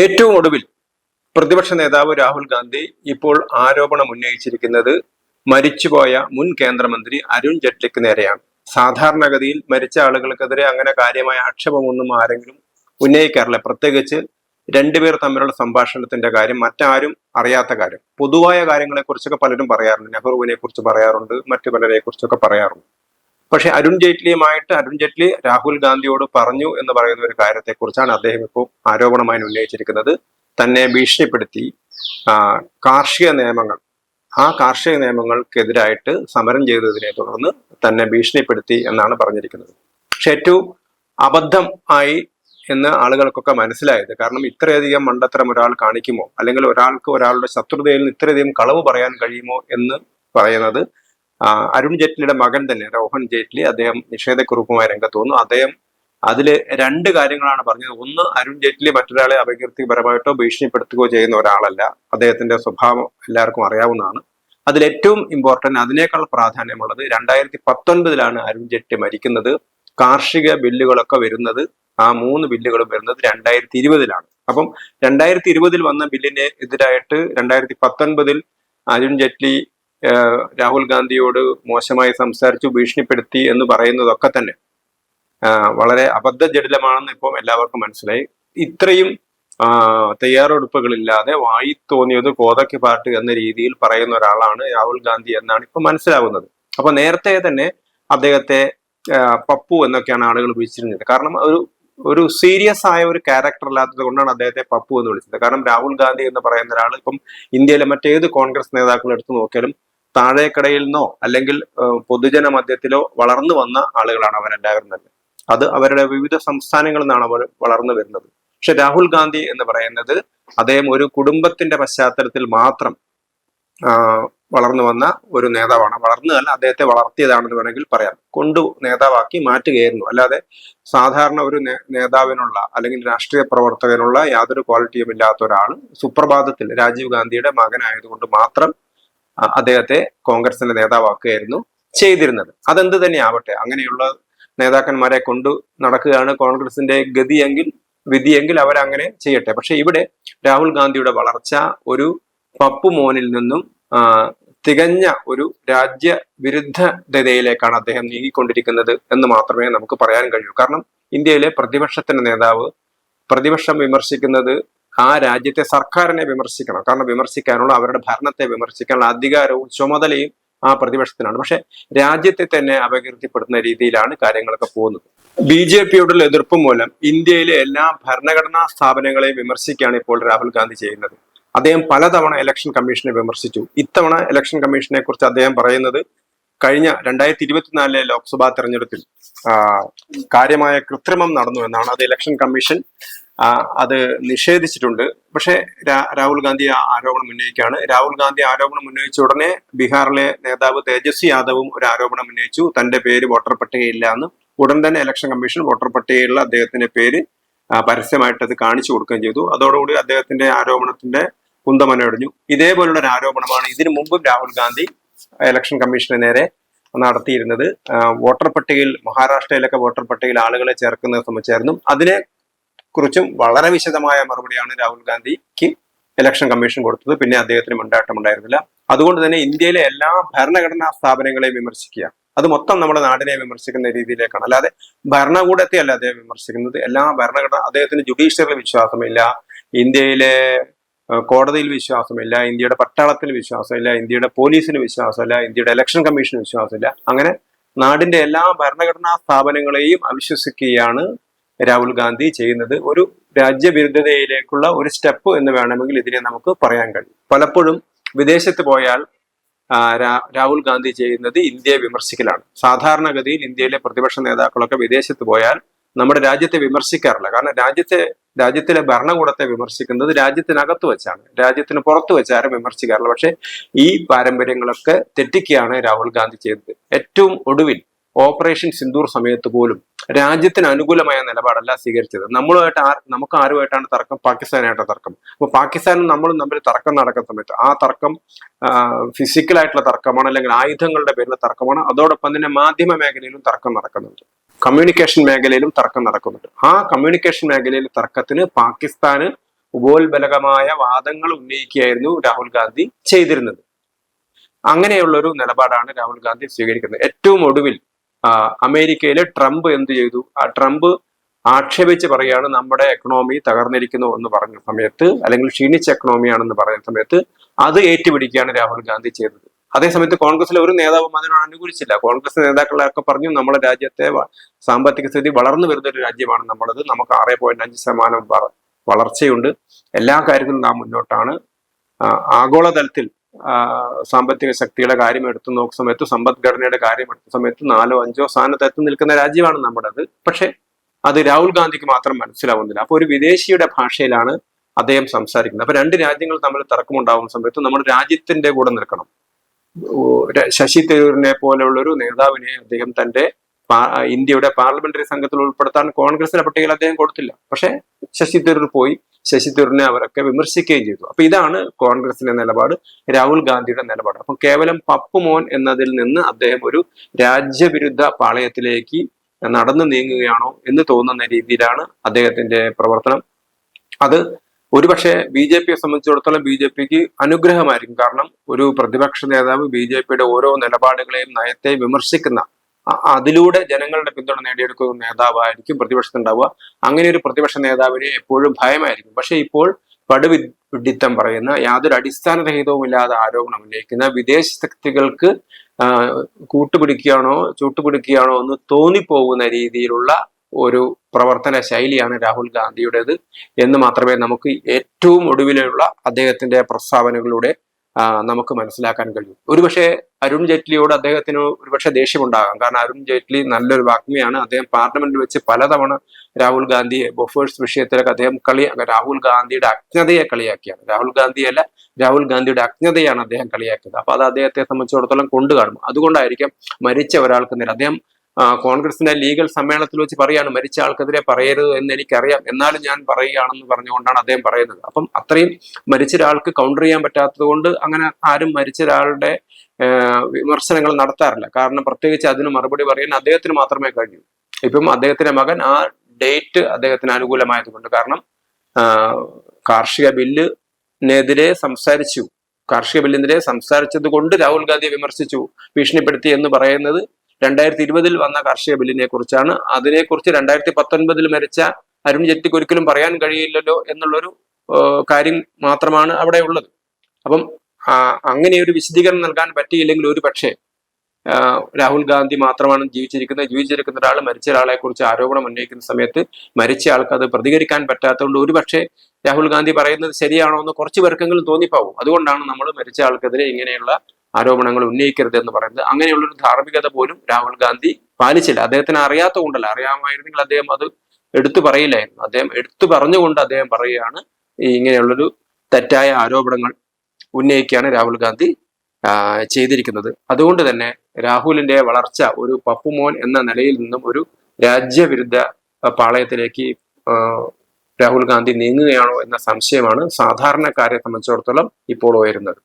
ഏറ്റവും ഒടുവിൽ പ്രതിപക്ഷ നേതാവ് രാഹുൽ ഗാന്ധി ഇപ്പോൾ ആരോപണം ഉന്നയിച്ചിരിക്കുന്നത് മരിച്ചുപോയ മുൻ കേന്ദ്രമന്ത്രി അരുൺ ജെയ്റ്റ്ലിക്ക് നേരെയാണ്. സാധാരണഗതിയിൽ മരിച്ച ആളുകൾക്കെതിരെ അങ്ങനെ കാര്യമായ ആക്ഷേപമൊന്നും ആരെങ്കിലും ഉന്നയിക്കാറില്ല. പ്രത്യേകിച്ച് രണ്ടുപേർ തമ്മിലുള്ള സംഭാഷണത്തിന്റെ കാര്യം മറ്റാരും അറിയാത്ത കാര്യം. പൊതുവായ കാര്യങ്ങളെക്കുറിച്ചൊക്കെ പലരും പറയാറുണ്ട്. നെഹ്റുവിനെ കുറിച്ച് പറയാറുണ്ട്. മറ്റു പലരെ കുറിച്ചൊക്കെ പറയാറുണ്ട്. പക്ഷെ അരുൺ ജെയ്റ്റ്ലിയുമായിട്ട് അരുൺ ജെയ്റ്റ്ലി രാഹുൽ ഗാന്ധിയോട് പറഞ്ഞു എന്ന് പറയുന്ന ഒരു കാര്യത്തെക്കുറിച്ചാണ് അദ്ദേഹം ഇപ്പോൾ ആരോപണമായി ഉന്നയിച്ചിരിക്കുന്നത്. തന്നെ ഭീഷണിപ്പെടുത്തി കാർഷിക നിയമങ്ങൾ ആ കാർഷിക നിയമങ്ങൾക്കെതിരായിട്ട് സമരം ചെയ്തതിനെ തുടർന്ന് തന്നെ ഭീഷണിപ്പെടുത്തി എന്നാണ് പറഞ്ഞിരിക്കുന്നത്. പക്ഷെ ഏറ്റവും അബദ്ധം ആയി എന്ന് ആളുകൾക്കൊക്കെ മനസ്സിലായത് കാരണം ഇത്രയധികം മണ്ടത്തരം ഒരാൾ കാണിക്കുമോ? അല്ലെങ്കിൽ ഒരാൾക്ക് ഒരാളുടെ ശത്രുതയിൽ നിന്ന് ഇത്രയധികം കളവ് പറയാൻ കഴിയുമോ എന്ന് പറയുന്നത് അരുൺ ജെയ്റ്റ്ലിയുടെ മകൻ തന്നെ രോഹൻ ജെയ്റ്റ്ലി അദ്ദേഹം നിഷേധക്കുറിപ്പുമായി രംഗത്ത് വന്നു അദ്ദേഹം അതിൽ രണ്ട് കാര്യങ്ങളാണ് പറഞ്ഞത്. ഒന്ന് അരുൺ ജെയ്റ്റ്ലി മറ്റൊരാളെ അപകീർത്തിപരമായിട്ടോ ഭീഷണിപ്പെടുത്തുകയോ ചെയ്യുന്ന ഒരാളല്ല. അദ്ദേഹത്തിന്റെ സ്വഭാവം എല്ലാവർക്കും അറിയാവുന്നതാണ്. അതിൽ ഏറ്റവും ഇമ്പോർട്ടന്റ് അതിനേക്കാൾ പ്രാധാന്യമുള്ളത് രണ്ടായിരത്തി പത്തൊൻപതിലാണ് അരുൺ ജെയ്റ്റ്ലി മരിക്കുന്നത്. കാർഷിക ബില്ലുകളൊക്കെ വരുന്നത് ആ മൂന്ന് ബില്ലുകളും വരുന്നത് രണ്ടായിരത്തി ഇരുപതിലാണ് അപ്പം രണ്ടായിരത്തി ഇരുപതിൽ വന്ന ബില്ലിനെ എതിരായിട്ട് രണ്ടായിരത്തി പത്തൊൻപതിൽ അരുൺ ജെയ്റ്റ്ലി രാഹുൽ ഗാന്ധിയോട് മോശമായി സംസാരിച്ചു ഭീഷണിപ്പെടുത്തി എന്ന് പറയുന്നതൊക്കെ തന്നെ. വളരെ അബദ്ധജടിലമാണെന്ന് ഇപ്പം എല്ലാവർക്കും മനസ്സിലായി. ഇത്രയും തയ്യാറെടുപ്പുകളില്ലാതെ വായി തോന്നിയത് കോതയ്ക്ക് പാട്ട് എന്ന രീതിയിൽ പറയുന്ന ഒരാളാണ് രാഹുൽ ഗാന്ധി എന്നാണ് ഇപ്പൊ മനസ്സിലാവുന്നത്. അപ്പൊ നേരത്തെ തന്നെ അദ്ദേഹത്തെ പപ്പു എന്നൊക്കെയാണ് ആളുകൾ വിളിച്ചിരുന്നത്. കാരണം ഒരു ഒരു സീരിയസ് ആയ ഒരു ക്യാരക്ടർ അല്ലാത്തത് കൊണ്ടാണ് അദ്ദേഹത്തെ പപ്പു എന്ന് വിളിച്ചത്. കാരണം രാഹുൽ ഗാന്ധി എന്ന് പറയുന്ന ഒരാൾ ഇപ്പം ഇന്ത്യയിലെ മറ്റേത് കോൺഗ്രസ് നേതാക്കൾ എടുത്തു നോക്കിയാലും താഴേക്കടയിൽ നിന്നോ അല്ലെങ്കിൽ പൊതുജന മധ്യത്തിലോ വളർന്നു വന്ന ആളുകളാണ് അവരെല്ലാവരും അത് അവരുടെ വിവിധ സംസ്ഥാനങ്ങളിൽ നിന്നാണ് അവർ വളർന്നു വരുന്നത്. പക്ഷെ രാഹുൽ ഗാന്ധി എന്ന് പറയുന്നത് അദ്ദേഹം ഒരു കുടുംബത്തിന്റെ പശ്ചാത്തലത്തിൽ മാത്രം വളർന്നു വന്ന ഒരു നേതാവാണ്. വളർന്നതല്ല അദ്ദേഹത്തെ വളർത്തിയതാണെന്ന് വേണമെങ്കിൽ പറയാം. കൊണ്ടു നേതാവാക്കി മാറ്റുകയായിരുന്നു. അല്ലാതെ സാധാരണ ഒരു നേതാവിനുള്ള അല്ലെങ്കിൽ രാഷ്ട്രീയ പ്രവർത്തകനുള്ള യാതൊരു ക്വാളിറ്റിയും ഇല്ലാത്ത ഒരാൾ സുപ്രഭാതത്തിൽ രാജീവ് ഗാന്ധിയുടെ മകനായതുകൊണ്ട് മാത്രം അദ്ദേഹത്തെ കോൺഗ്രസിന്റെ നേതാവാക്കുകയായിരുന്നു ചെയ്തിരുന്നത്. അതെന്ത് തന്നെ ആവട്ടെ അങ്ങനെയുള്ള നേതാക്കന്മാരെ കൊണ്ടു നടക്കുകയാണ് കോൺഗ്രസിന്റെ ഗതിയെങ്കിൽ വിധിയെങ്കിൽ അവരങ്ങനെ ചെയ്യട്ടെ. പക്ഷെ ഇവിടെ രാഹുൽ ഗാന്ധിയുടെ വളർച്ച ഒരു പപ്പു മോനിൽ നിന്നും തികഞ്ഞ ഒരു രാജ്യ വിരുദ്ധതയിലേക്കാണ് അദ്ദേഹം നീങ്ങിക്കൊണ്ടിരിക്കുന്നത് എന്ന് മാത്രമേ നമുക്ക് പറയാൻ കഴിയൂ. കാരണം ഇന്ത്യയിലെ പ്രതിപക്ഷത്തിന്റെ നേതാവ് പ്രതിപക്ഷം വിമർശിക്കുന്നത് ആ രാജ്യത്തെ സർക്കാരിനെ വിമർശിക്കണം. കാരണം വിമർശിക്കാനുള്ള അവരുടെ ഭരണത്തെ വിമർശിക്കാനുള്ള അധികാരവും ചുമതലയും ആ പ്രതിപക്ഷത്തിനാണ്. പക്ഷെ രാജ്യത്തെ തന്നെ അപകീർത്തിപ്പെടുത്തുന്ന രീതിയിലാണ് കാര്യങ്ങളൊക്കെ പോകുന്നത്. ബി ജെ പിയോടുള്ള എതിർപ്പ് മൂലം ഇന്ത്യയിലെ എല്ലാ ഭരണഘടനാ സ്ഥാപനങ്ങളെയും വിമർശിക്കുകയാണ് ഇപ്പോൾ രാഹുൽ ഗാന്ധി ചെയ്യുന്നത്. അദ്ദേഹം പലതവണ ഇലക്ഷൻ കമ്മീഷനെ വിമർശിച്ചു. ഇത്തവണ ഇലക്ഷൻ കമ്മീഷനെ കുറിച്ച് അദ്ദേഹം പറയുന്നത് കഴിഞ്ഞ രണ്ടായിരത്തി ഇരുപത്തിനാലിലെ ലോക്സഭാ തെരഞ്ഞെടുപ്പിൽ കാര്യമായ കൃത്രിമം നടന്നു എന്നാണ്. അത് ഇലക്ഷൻ കമ്മീഷൻ അത് നിഷേധിച്ചിട്ടുണ്ട്. പക്ഷേ രാഹുൽ ഗാന്ധി ആരോപണം ഉന്നയിക്കുകയാണ്. രാഹുൽ ഗാന്ധി ആരോപണം ഉന്നയിച്ച ഉടനെ ബീഹാറിലെ നേതാവ് തേജസ്വി യാദവും ഒരു ആരോപണം ഉന്നയിച്ചു. തന്റെ പേര് വോട്ടർ പട്ടികയില്ല എന്ന്. ഉടൻ തന്നെ ഇലക്ഷൻ കമ്മീഷൻ വോട്ടർ പട്ടികയിലുള്ള അദ്ദേഹത്തിന്റെ പേര് പരസ്യമായിട്ട് അത് കാണിച്ചു കൊടുക്കുകയും ചെയ്തു. അതോടുകൂടി അദ്ദേഹത്തിന്റെ ആരോപണത്തിന്റെ കുന്തമനൊടിഞ്ഞു ഇതേപോലുള്ള ഒരു ആരോപണമാണ് ഇതിനു മുമ്പും രാഹുൽ ഗാന്ധി ഇലക്ഷൻ കമ്മീഷന് നേരെ നടത്തിയിരുന്നത്. വോട്ടർ പട്ടികയിൽ മഹാരാഷ്ട്രയിലൊക്കെ വോട്ടർ പട്ടികയിൽ ആളുകളെ ചേർക്കുന്നത് സംബന്ധിച്ചായിരുന്നു. അതിനെ കുറിച്ചും വളരെ വിശദമായ മറുപടിയാണ് രാഹുൽ ഗാന്ധിക്ക് ഇലക്ഷൻ കമ്മീഷൻ കൊടുത്തത്. പിന്നെ അദ്ദേഹത്തിന് ഉണ്ടായിരുന്നില്ല. അതുകൊണ്ട് തന്നെ ഇന്ത്യയിലെ എല്ലാ ഭരണഘടനാ സ്ഥാപനങ്ങളെയും വിമർശിക്കുക അത് മൊത്തം നമ്മുടെ നാടിനെ വിമർശിക്കുന്ന രീതിയിലേക്കാണ്. അല്ലാതെ ഭരണകൂടത്തെ അല്ല അദ്ദേഹം വിമർശിക്കുന്നത്. എല്ലാ ഭരണഘടന അദ്ദേഹത്തിന് ജുഡീഷ്യറിൽ വിശ്വാസമില്ല. ഇന്ത്യയിലെ കോടതിയിൽ വിശ്വാസമില്ല. ഇന്ത്യയുടെ പട്ടാളത്തിൽ വിശ്വാസമില്ല. ഇന്ത്യയുടെ പോലീസിന് വിശ്വാസമില്ല. ഇന്ത്യയുടെ ഇലക്ഷൻ കമ്മീഷന് വിശ്വാസമില്ല. അങ്ങനെ നാടിന്റെ എല്ലാ ഭരണഘടനാ സ്ഥാപനങ്ങളെയും അവിശ്വസിക്കുകയാണ് രാഹുൽ ഗാന്ധി ചെയ്യുന്നത് ഒരു രാജ്യവിരുദ്ധതയിലേക്കുള്ള ഒരു സ്റ്റെപ്പ് എന്ന് വേണമെങ്കിൽ ഇതിനെ നമുക്ക് പറയാൻ കഴിയും. പലപ്പോഴും വിദേശത്ത് പോയാൽ രാഹുൽ ഗാന്ധി ചെയ്യുന്നത് ഇന്ത്യയെ വിമർശിക്കലാണ്. സാധാരണഗതിയിൽ ഇന്ത്യയിലെ പ്രതിപക്ഷ നേതാക്കളൊക്കെ വിദേശത്ത് പോയാൽ നമ്മുടെ രാജ്യത്തെ വിമർശിക്കാറില്ല. കാരണം രാജ്യത്തെ രാജ്യത്തിലെ ഭരണകൂടത്തെ വിമർശിക്കുന്നത് രാജ്യത്തിനകത്ത് വെച്ചാണ്. രാജ്യത്തിന് പുറത്ത് വെച്ച് വിമർശിക്കാറില്ല. പക്ഷെ ഈ പാരമ്പര്യങ്ങളൊക്കെ തെറ്റിക്കുകയാണ് രാഹുൽ ഗാന്ധി ചെയ്തത്. ഏറ്റവും ഒടുവിൽ ഓപ്പറേഷൻ സിന്ദൂർ സമയത്ത് പോലും രാജ്യത്തിന് അനുകൂലമായ നിലപാടല്ല സ്വീകരിച്ചത്. നമ്മളുമായിട്ട് ആ നമുക്ക് ആരുമായിട്ടാണ് തർക്കം? പാകിസ്ഥാനായിട്ട് തർക്കം. അപ്പൊ പാകിസ്ഥാനും നമ്മളും തമ്മിൽ തർക്കം നടക്കുന്ന സമയത്ത് ആ തർക്കം ഫിസിക്കലായിട്ടുള്ള തർക്കമാണ് അല്ലെങ്കിൽ ആയുധങ്ങളുടെ പേരിൽ തർക്കമാണ്. അതോടൊപ്പം തന്നെ മാധ്യമ മേഖലയിലും തർക്കം നടക്കുന്നുണ്ട്. കമ്മ്യൂണിക്കേഷൻ മേഖലയിലും തർക്കം നടക്കുന്നുണ്ട്. ആ കമ്മ്യൂണിക്കേഷൻ മേഖലയിലെ തർക്കത്തിന് പാകിസ്ഥാന് ഉപോത്ബലകമായ വാദങ്ങൾ ഉന്നയിക്കുകയായിരുന്നു രാഹുൽ ഗാന്ധി ചെയ്തിരുന്നത്. അങ്ങനെയുള്ളൊരു നിലപാടാണ് രാഹുൽ ഗാന്ധി സ്വീകരിക്കുന്നത്. ഏറ്റവും ഒടുവിൽ അമേരിക്കയിലെ ട്രംപ് എന്ത് ചെയ്തു? ആ ട്രംപ് ആക്ഷേപിച്ച് പറയാണ് നമ്മുടെ എക്കണോമി തകർന്നിരിക്കുന്നു എന്ന് പറഞ്ഞ സമയത്ത് അല്ലെങ്കിൽ ക്ഷീണിച്ച എക്കണോമിയാണെന്ന് പറയുന്ന സമയത്ത് അത് ഏറ്റുപിടിക്കുകയാണ് രാഹുൽ ഗാന്ധി ചെയ്തത്. അതേസമയത്ത് കോൺഗ്രസിലെ ഒരു നേതാവും അതിനോട് അനുകൂലിച്ചില്ല. കോൺഗ്രസ് നേതാക്കളൊക്കെ പറഞ്ഞു നമ്മുടെ രാജ്യത്തെ സാമ്പത്തിക സ്ഥിതി വളർന്നു വരുന്ന ഒരു രാജ്യമാണ് നമ്മളത്. നമുക്ക് ആറ് പോയിന്റ് അഞ്ച് ശതമാനം വളർച്ചയുണ്ട്. എല്ലാ കാര്യത്തിലും നാം മുന്നോട്ടാണ്. ആഗോളതലത്തിൽ സാമ്പത്തിക ശക്തിയുടെ കാര്യം എടുത്തു നോക്കുന്ന സമയത്ത് സമ്പദ്ഘടനയുടെ കാര്യം എടുത്ത സമയത്ത് നാലോ അഞ്ചോ സ്ഥാനത്ത് എത്തി നിൽക്കുന്ന രാജ്യമാണ് നമ്മുടേത്. പക്ഷെ അത് രാഹുൽ ഗാന്ധിക്ക് മാത്രം മനസ്സിലാവുന്നില്ല. അപ്പൊ ഒരു വിദേശിയുടെ ഭാഷയിലാണ് അദ്ദേഹം സംസാരിക്കുന്നത്. അപ്പൊ രണ്ട് രാജ്യങ്ങൾ തമ്മിൽ തർക്കമുണ്ടാകുന്ന സമയത്ത് നമ്മുടെ രാജ്യത്തിന്റെ കൂടെ നിൽക്കണം. ശശി തരൂരിനെ പോലെയുള്ള ഒരു നേതാവിനെ അദ്ദേഹം തന്റെ ഇന്ത്യയുടെ പാർലമെന്ററി സംഘത്തിൽ ഉൾപ്പെടുത്താൻ കോൺഗ്രസിന്റെ പട്ടികയിൽ അദ്ദേഹം കൊടുത്തില്ല. പക്ഷെ ശശി തരൂർ പോയി. ശശി തരൂരിനെ അവരൊക്കെ വിമർശിക്കുകയും ചെയ്തു. അപ്പൊ ഇതാണ് കോൺഗ്രസിന്റെ നിലപാട് രാഹുൽ ഗാന്ധിയുടെ നിലപാട്. അപ്പൊ കേവലം പപ്പു മോൻ എന്നതിൽ നിന്ന് അദ്ദേഹം ഒരു രാജ്യവിരുദ്ധ പാളയത്തിലേക്ക് നടന്നു നീങ്ങുകയാണോ എന്ന് തോന്നുന്ന രീതിയിലാണ് അദ്ദേഹത്തിന്റെ പ്രവർത്തനം. അത് ഒരുപക്ഷെ ബി ജെ പിയെ സംബന്ധിച്ചിടത്തോളം ബി ജെ പിക്ക് അനുഗ്രഹമായിരിക്കും. കാരണം ഒരു പ്രതിപക്ഷ നേതാവ് ബി ജെ പിയുടെ ഓരോ നിലപാടുകളെയും നയത്തെ വിമർശിക്കുന്ന അതിലൂടെ ജനങ്ങളുടെ പിന്തുണ നേടിയെടുക്കുന്ന നേതാവായിരിക്കും പ്രതിപക്ഷത്തുണ്ടാവുക. അങ്ങനെ ഒരു പ്രതിപക്ഷ നേതാവിന് എപ്പോഴും ഭയമായിരിക്കും. പക്ഷെ ഇപ്പോൾ പടുവിഡിത്തം പറയുന്ന യാതൊരു അടിസ്ഥാനരഹിതവുമില്ലാതെ ആരോപണം ഉന്നയിക്കുന്ന വിദേശ ശക്തികൾക്ക് കൂട്ടുപിടിക്കുകയാണോ ചൂട്ടുപിടിക്കുകയാണോ എന്ന് തോന്നിപ്പോകുന്ന രീതിയിലുള്ള ഒരു പ്രവർത്തന ശൈലിയാണ് രാഹുൽ ഗാന്ധിയുടേത്. എന്ന് മാത്രമേ നമുക്ക് ഏറ്റവും ഒടുവിലുള്ള അദ്ദേഹത്തിന്റെ പ്രസ്താവനകളിലൂടെ ആ, നമുക്ക് മനസ്സിലാക്കാൻ കഴിയും. ഒരുപക്ഷെ അരുൺ ജെയ്റ്റ്ലിയോട് അദ്ദേഹത്തിന് ഒരുപക്ഷെ ദേഷ്യമുണ്ടാകാം. കാരണം അരുൺ ജെയ്റ്റ്ലി നല്ലൊരു വാഗ്മിയാണ്. അദ്ദേഹം പാർലമെന്റിൽ വെച്ച് പലതവണ രാഹുൽ ഗാന്ധിയെ ബൊഫേഴ്സ് വിഷയത്തിലൊക്കെ അദ്ദേഹം കളി രാഹുൽ ഗാന്ധിയുടെ അജ്ഞതയെ കളിയാക്കിയാണ്. രാഹുൽ ഗാന്ധിയല്ല രാഹുൽ ഗാന്ധിയുടെ അജ്ഞതയാണ് അദ്ദേഹം കളിയാക്കിയത്. അപ്പൊ അത് അദ്ദേഹത്തെ സംബന്ധിച്ചിടത്തോളം കൊണ്ടു കാണും അതുകൊണ്ടായിരിക്കും മരിച്ച ഒരാൾക്ക് നേരെ അദ്ദേഹം കോൺഗ്രസിന്റെ ലീഗൽ സമ്മേളനത്തിൽ വെച്ച് പറയാണ് മരിച്ച ആൾക്കെതിരെ പറയരുത് എന്ന് എനിക്കറിയാം. എന്നാലും ഞാൻ പറയുകയാണെന്ന് പറഞ്ഞുകൊണ്ടാണ് അദ്ദേഹം പറയുന്നത്. അപ്പം അത്രയും മരിച്ച ഒരാൾക്ക് കൗണ്ടർ ചെയ്യാൻ പറ്റാത്തത് കൊണ്ട് അങ്ങനെ ആരും മരിച്ച ഒരാളുടെ വിമർശനങ്ങൾ നടത്താറില്ല. കാരണം പ്രത്യേകിച്ച് അതിന് മറുപടി പറയാൻ അദ്ദേഹത്തിന് മാത്രമേ കഴിയൂ ഇപ്പം അദ്ദേഹത്തിന്റെ മകൻ ആ ഡേറ്റ് അദ്ദേഹത്തിന് അനുകൂലമായതുകൊണ്ട്. കാരണം കാർഷിക ബില്ലിനെതിരെ സംസാരിച്ചു. കാർഷിക ബില്ലിനെതിരെ സംസാരിച്ചത് കൊണ്ട് രാഹുൽ ഗാന്ധിയെ വിമർശിച്ചു ഭീഷണിപ്പെടുത്തി എന്ന് പറയുന്നത് രണ്ടായിരത്തി ഇരുപതിൽ വന്ന കാർഷിക ബില്ലിനെ കുറിച്ചാണ്. അതിനെക്കുറിച്ച് രണ്ടായിരത്തി പത്തൊൻപതിൽ മരിച്ച അരുൺ ജെറ്റ്ലിക്ക് ഒരിക്കലും പറയാൻ കഴിയില്ലല്ലോ എന്നുള്ളൊരു കാര്യം മാത്രമാണ് അവിടെ ഉള്ളത്. അപ്പം അങ്ങനെ ഒരു വിശദീകരണം നൽകാൻ പറ്റിയില്ലെങ്കിൽ ഒരു പക്ഷേ രാഹുൽ ഗാന്ധി മാത്രമാണ് ജീവിച്ചിരിക്കുന്നത്. ജീവിച്ചിരിക്കുന്ന ഒരാൾ മരിച്ച ഒരാളെ കുറിച്ച് ആരോപണം ഉന്നയിക്കുന്ന സമയത്ത് മരിച്ച ആൾക്ക് അത് പ്രതികരിക്കാൻ പറ്റാത്തതുകൊണ്ട് ഒരു പക്ഷേ രാഹുൽ ഗാന്ധി പറയുന്നത് ശരിയാണോ എന്ന് കുറച്ച് പേർക്കെങ്കിലും തോന്നിപ്പാവും. അതുകൊണ്ടാണ് നമ്മൾ മരിച്ച ആൾക്കെതിരെ ഇങ്ങനെയുള്ള ആരോപണങ്ങൾ ഉന്നയിക്കരുത് എന്ന് പറയുന്നത്. അങ്ങനെയുള്ളൊരു ധാർമ്മികത പോലും രാഹുൽ ഗാന്ധി പാലിച്ചില്ല. അദ്ദേഹത്തിന് അറിയാത്ത കൊണ്ടല്ല. അറിയാമായിരുന്നെങ്കിൽ അദ്ദേഹം അത് എടുത്തു പറയില്ലായിരുന്നു. അദ്ദേഹം എടുത്തു പറഞ്ഞുകൊണ്ട് അദ്ദേഹം പറയുകയാണ് ഇങ്ങനെയുള്ളൊരു തെറ്റായ ആരോപണങ്ങൾ ഉന്നയിക്കുകയാണ് രാഹുൽ ഗാന്ധി ചെയ്തിരിക്കുന്നത്. അതുകൊണ്ട് തന്നെ രാഹുലിന്റെ വളർച്ച ഒരു പപ്പുമോൻ എന്ന നിലയിൽ നിന്നും ഒരു രാജ്യവിരുദ്ധ പാളയത്തിലേക്ക് രാഹുൽ ഗാന്ധി നീങ്ങുകയാണോ എന്ന സംശയമാണ് സാധാരണക്കാരെ സംബന്ധിച്ചിടത്തോളം ഇപ്പോൾ ഉയരുന്നത്.